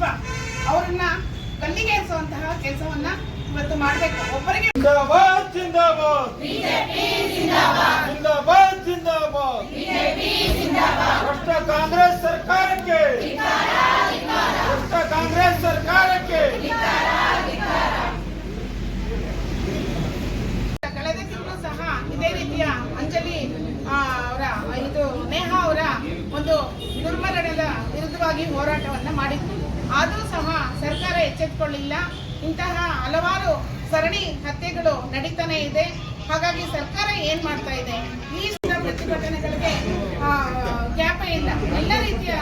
ವಿಶ್ವ ಅವರನ್ನ ಕಲ್ಲಿಗೆ ಎರಿಸುವಂತಹ ಕೆಲಸವನ್ನ ಇವತ್ತು ಮಾಡಬೇಕು. ಒಬ್ಬರಿಗೆ ಕಾಂಗ್ರೆಸ್ ಸರ್ಕಾರಕ್ಕೆ. ಕಾಂಗ್ರೆಸ್ ಸರ್ಕಾರಕ್ಕೆ. ಕಳೆದ ಸಹ ಇದೇ ರೀತಿಯ ಅಂಜಲಿ ಅವರ ಇದು ನೇಹಾ ಅವರ ಒಂದು ದುರ್ಮರಣದ ವಿರುದ್ಧವಾಗಿ ಹೋರಾಟವನ್ನ ಮಾಡಿದ್ರು. ಆದರೂ ಸಹ ಸರ್ಕಾರ ಎಚ್ಚೆತ್ತುಕೊಳ್ಳಿಲ್ಲ ಇಂತಹ ಹಲವಾರು ಸರಣಿ ಹತ್ಯೆಗಳು ನಡೀತಾನೆ ಇದೆ. ಹಾಗಾಗಿ ಸರ್ಕಾರ ಏನ್ ಮಾಡ್ತಾ ಇದೆ? ಈ ಪ್ರತಿಭಟನೆಗಳಿಗೆ ಗ್ಯಾಪ ಇಲ್ಲ. ಎಲ್ಲ ರೀತಿಯ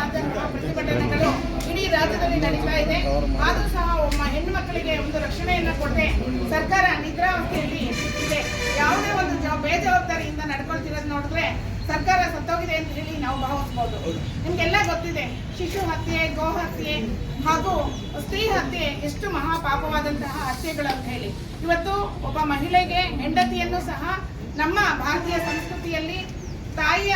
ಪ್ರತಿಭಟನೆಗಳು ಇಡೀ ರಾಜ್ಯದಲ್ಲಿ ನಡೀತಾ ಇದೆ. ಆದರೂ ಸಹ ಒಬ್ಬ ಹೆಣ್ಣು ಮಕ್ಕಳಿಗೆ ಒಂದು ರಕ್ಷಣೆಯನ್ನು ಕೊಟ್ಟೆ ಸರ್ಕಾರ ನಿದ್ರಾವಸ್ಥೆಯಲ್ಲಿ ಇದೆ. ಯಾವುದೇ ಒಂದು ಜವ- ಬೇಜವಾಬ್ದಾರಿಯಿಂದ ನಡ್ಕೊಳ್ತಿರೋದು ನೋಡಿದ್ರೆ ಸರ್ಕಾರ ಸತ್ತೋಗಿದೆ ಅಂತ ಹೇಳಿ ನಾವು ಭಾವಿಸ್ಬೋದು. ನಿಮ್ಗೆಲ್ಲ ಗೊತ್ತಿದೆ ಶಿಶು ಹತ್ಯೆ ಗೋ ಹತ್ಯೆ ಹಾಗೂ ಸ್ತ್ರೀ ಹತ್ಯೆ ಎಷ್ಟು ಮಹಾ ಪಾಪವಾದಂತಹ ಹತ್ಯೆಗಳು ಅಂತ ಹೇಳಿ. ಇವತ್ತು ಒಬ್ಬ ಮಹಿಳೆಗೆ ಹೆಂಡತಿಯನ್ನು ಸಹ ನಮ್ಮ ಭಾರತೀಯ ಸಂಸ್ಕೃತಿಯಲ್ಲಿ ತಾಯಿಯ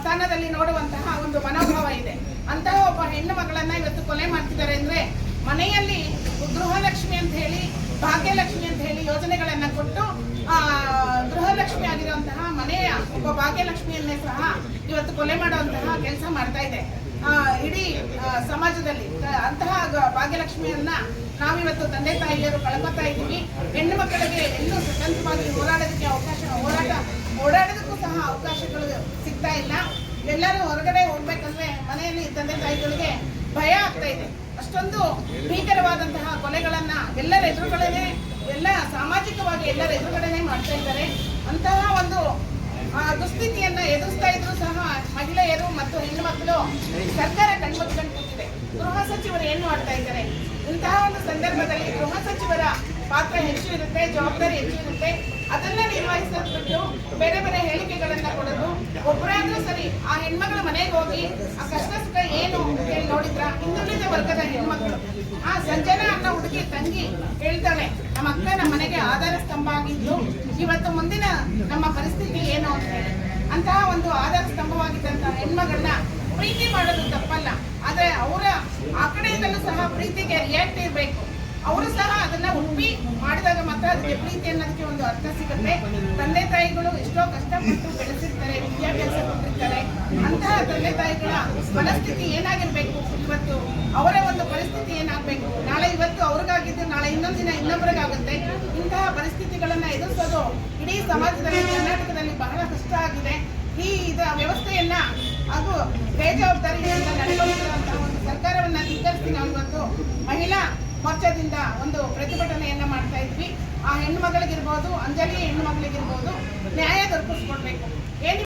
ಸ್ಥಾನದಲ್ಲಿ ನೋಡುವಂತಹ ಒಂದು ಮನೋಭಾವ ಇದೆ. ಅಂತಹ ಒಬ್ಬ ಹೆಣ್ಣು ಮಗಳನ್ನ ಇವತ್ತು ಕೊಲೆ ಮಾಡ್ತಿದ್ದಾರೆ ಅಂದ್ರೆ ಮನೆಯಲ್ಲಿ ಗೃಹಲಕ್ಷ್ಮಿ ಅಂತ ಹೇಳಿ ಭಾಗ್ಯಲಕ್ಷ್ಮಿ ಅಂತ ಹೇಳಿ ಯೋಜನೆಗಳನ್ನ ಕೊಟ್ಟು ಆ ಗೃಹಲಕ್ಷ್ಮಿ ಆಗಿರುವಂತಹ ಮನೆಯ ಒಬ್ಬ ಭಾಗ್ಯಲಕ್ಷ್ಮಿಯನ್ನೇ ಸಹ ಇವತ್ತು ಕೊಲೆ ಮಾಡುವಂತಹ ಕೆಲಸ ಮಾಡ್ತಾ ಇದೆ. ಇಡೀ ಸಮಾಜದಲ್ಲಿ ಅಂತಹ ಭಾಗ್ಯಲಕ್ಷ್ಮಿಯನ್ನ ನಾವಿವತ್ತು ತಂದೆ ತಾಯಿಯರು ಕಳ್ಕೊತಾ ಇದ್ದೀವಿ. ಹೆಣ್ಣು ಮಕ್ಕಳಿಗೆ ಎಲ್ಲೂ ಸ್ವತಂತ್ರವಾಗಿ ಹೋರಾಡೋದಕ್ಕೆ ಅವಕಾಶ, ಹೋರಾಟ, ಓಡಾಡೋದಕ್ಕೂ ಸಹ ಅವಕಾಶಗಳು ಸಿಗ್ತಾ ಇಲ್ಲ. ಎಲ್ಲರೂ ಹೊರಗಡೆ ಹೋಗ್ಬೇಕಂದ್ರೆ ಮನೆಯಲ್ಲಿ ತಂದೆ ತಾಯಿಗಳಿಗೆ ಭಯ ಆಗ್ತಾ ಇದೆ. ಅಷ್ಟೊಂದು ಭೀಕರವಾದಂತಹ ಕೊಲೆಗಳನ್ನ ಎಲ್ಲರ ಎದುರುಗಡೆನೆ ಎಲ್ಲ ಸಾಮಾಜಿಕವಾಗಿ ಎಲ್ಲರ ಎದುರುಗಡೆನೆ ಮಾಡ್ತಾ ಇದ್ದಾರೆ. ಅಂತಹ ಒಂದು ದುಸ್ಥಿತಿಯನ್ನ ಎದುರಿಸ್ತಾ ಇದ್ರು ಸಹ ಮಹಿಳೆಯರು ಮತ್ತು ಹೆಣ್ಣು ಮಕ್ಕಳು ಸರ್ಕಾರ ಕಣ್ಮುಚ್ಕೊಂಡು ಕೂತಿದೆ. ಗೃಹ ಸಚಿವರು ಏನು ಮಾಡ್ತಾ ಇದ್ದಾರೆ? ಇಂತಹ ಒಂದು ಸಂದರ್ಭದಲ್ಲಿ ಗೃಹ ಸಚಿವರ ಪಾತ್ರ ಹೆಚ್ಚು ಇರುತ್ತೆ, ಜವಾಬ್ದಾರಿ ಹೆಚ್ಚು ಇರುತ್ತೆ. ಅದನ್ನ ನಿರ್ವಹಿಸೋದ್ ಬಿಟ್ಟು ಬೇರೆ ಬೇರೆ ಹೇಳಿಕೆಗಳನ್ನ ಕೊಡೋದು. ಒಬ್ಬರಾದ್ರೂ ಸರಿ ಆ ಹೆಣ್ಮಗಳ ಮನೆಗೆ ಹೋಗಿ ಆ ಕಷ್ಟ ಸುಖ ಏನು ಹೇಳಿ ನೋಡಿದ್ರ? ಹಿಂದುಳಿದ ವರ್ಗದ ಹೆಣ್ಮಕ್ಳು. ಆ ಸಂಜನಾ ಅನ್ನೋ ಹುಡುಗಿ ತಂಗಿ ಹೇಳ್ತಾಳೆ ನಮ್ಮ ಅಕ್ಕ ನಮ್ಮ ಮನೆಗೆ ಆಧಾರ ಸ್ತಂಭ ಆಗಿದ್ದು ಇವತ್ತು ಮುಂದಿನ ನಮ್ಮ ಪರಿಸ್ಥಿತಿ ಏನು ಅಂತ ಹೇಳಿ. ಅಂತಹ ಒಂದು ಆಧಾರ ಸ್ತಂಭವಾಗಿದ್ದಂತಹ ಹೆಣ್ಮಗಳನ್ನ ಪ್ರೀತಿ ಮಾಡೋದು ತಪ್ಪಲ್ಲ. ಆದ್ರೆ ಅವರ ಆ ಕಡೆಯಿಂದಲೂ ಸಹ ಪ್ರೀತಿಗೆ ರಿಯಾಕ್ಟ್ ಇರಬೇಕು. ಅವರು ಸಹ ಅದನ್ನ ಉಪ್ಪಿ ಮಾಡಿದಾಗ ಮಾತ್ರ ಅದಕ್ಕೆ ಪ್ರೀತಿ ಅನ್ನೋದಕ್ಕೆ ಒಂದು ಅರ್ಥ ಸಿಗುತ್ತೆ. ತಂದೆ ತಾಯಿಗಳು ಎಷ್ಟೋ ಕಷ್ಟಪಟ್ಟು ಬೆಳೆಸಿರ್ತಾರೆ, ವಿದ್ಯಾಭ್ಯಾಸ ಕೊಟ್ಟಿರ್ತಾರೆ. ಅಂತಹ ತಂದೆ ತಾಯಿಗಳ ಮನಸ್ಥಿತಿ ಏನಾಗಿರ್ಬೇಕು? ಇವತ್ತು ಅವರ ಒಂದು ಪರಿಸ್ಥಿತಿ ಏನಾಗಬೇಕು? ನಾಳೆ ಇವತ್ತು ಅವ್ರಿಗಾಗಿದ್ದು, ನಾಳೆ ಇನ್ನೊಂದು ದಿನ ಇನ್ನೊಬ್ಬರಿಗಾಗುತ್ತೆ ಇಂತಹ ಪರಿಸ್ಥಿತಿಗಳನ್ನ ಎದುರಿಸೋದು ಇಡೀ ಸಮಾಜದಲ್ಲಿ ಕರ್ನಾಟಕದಲ್ಲಿ ಬಹಳ ಕಷ್ಟ ಆಗಿದೆ. ಈ ಇದ ವ್ಯವಸ್ಥೆಯನ್ನ ಹಾಗೂ ಬೇಜವಾಬ್ದಾರಿಯಿಂದ ನಡೆದುಕೊಳ್ಳುವಂತಹ ಒಂದು ಸರ್ಕಾರವನ್ನ ಧಿಕ್ಕರಿಸಿ ನಾವು ಇವತ್ತು ಮಹಿಳಾ ಮೋರ್ಚಾದಿಂದ ಒಂದು ಪ್ರತಿಭಟನೆಯನ್ನ ಮಾಡ್ತಾ ಇದ್ವಿ. ಆ ಹೆಣ್ಣು ಮಗಳಿಗಿರ್ಬೋದು ಅಂಜಲಿ ಹೆಣ್ಣು ಮಗಳಿಗಿರ್ಬೋದು ನ್ಯಾಯ ದೊರಕಿಸ್ಕೊಡ್ಬೇಕು. ಏನು